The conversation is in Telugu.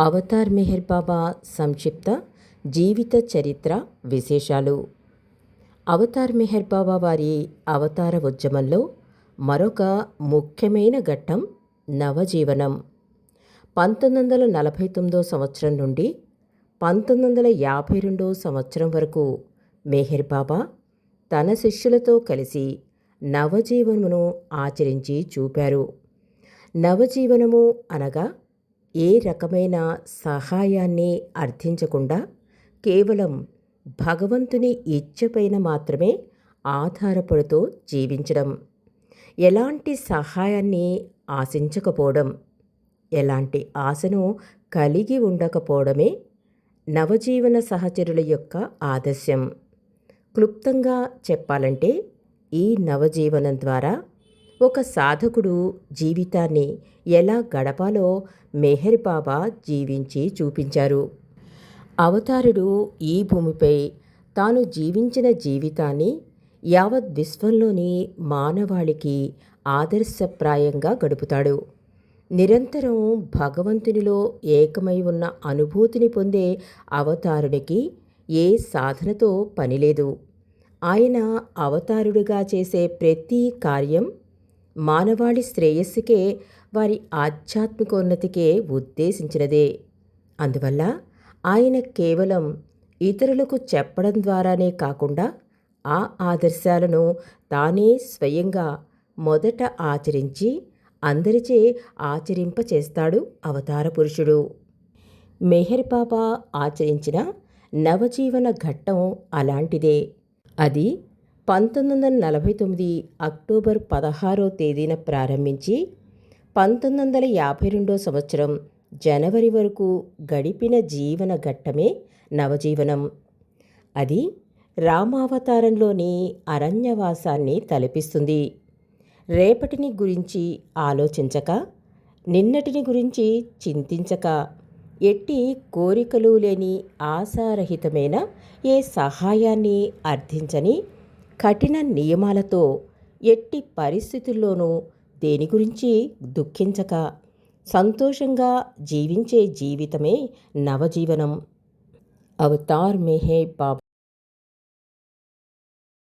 అవతార్ మెహర్ బాబా సంక్షిప్త జీవిత చరిత్ర విశేషాలు. అవతార్ మెహర్ బాబా వారి అవతార ఉద్యమంలో మరొక ముఖ్యమైన ఘట్టం నవజీవనం. పంతొమ్మిది వందల నలభై తొమ్మిదో సంవత్సరం నుండి పంతొమ్మిది వందల యాభై రెండో సంవత్సరం వరకు మెహర్ బాబా తన శిష్యులతో కలిసి నవజీవనమును ఆచరించి చూపారు. నవజీవనము అనగా ఏ రకమైన సహాయాన్ని అర్థించకుండా కేవలం భగవంతుని ఇచ్చపైన మాత్రమే ఆధారపడుతూ జీవించడం ఎలాంటి సహాయాన్ని ఆశించకపోవడం ఎలాంటి ఆశను కలిగి ఉండకపోవడమే నవజీవన సహచరుల యొక్క ఆదర్శం. క్లుప్తంగా చెప్పాలంటే ఈ నవజీవనం ద్వారా ఒక సాధకుడు జీవితాన్ని ఎలా గడపాలో మెహర్ బాబా జీవించి చూపించారు. అవతారుడు ఈ భూమిపై తాను జీవించిన జీవితాన్ని యావత్ విశ్వంలోని మానవాళికి ఆదర్శప్రాయంగా గడుపుతాడు. నిరంతరం భగవంతునిలో ఏకమై ఉన్న అనుభూతిని పొందే అవతారునికి ఏ సాధనతో పనిలేదు. ఆయన అవతారుడిగా చేసే ప్రతి కార్యం మానవాళి శ్రేయస్సుకే వారి ఆధ్యాత్మికోన్నతికే ఉద్దేశించినదే. అందువల్ల ఆయన కేవలం ఇతరులకు చెప్పడం ద్వారానే కాకుండా ఆ ఆదర్శాలను తానే స్వయంగా మొదట ఆచరించి అందరిచే ఆచరింపచేస్తాడు అవతార పురుషుడు. మెహర్ బాబా ఆచరించిన నవజీవన ఘట్టం అలాంటిదే. అది పంతొమ్మిది వందల నలభై తొమ్మిది అక్టోబర్ పదహారో తేదీన ప్రారంభించి పంతొమ్మిది వందల యాభై రెండో సంవత్సరం జనవరి వరకు గడిపిన జీవన ఘట్టమే నవజీవనం. అది రామావతారంలోని అరణ్యవాసాన్ని తలపిస్తుంది. రేపటిని గురించి ఆలోచించక నిన్నటిని గురించి చింతించక ఎట్టి కోరికలు లేని ఆశారహితమైన ఏ సహాయాన్ని అర్థించని కఠిన నియమాలతో ఎట్టి పరిస్థితుల్లోనూ దేని గురించి దుఃఖించక సంతోషంగా జీవించే జీవితమే నవజీవనం. అవతార్ మెహే బాబా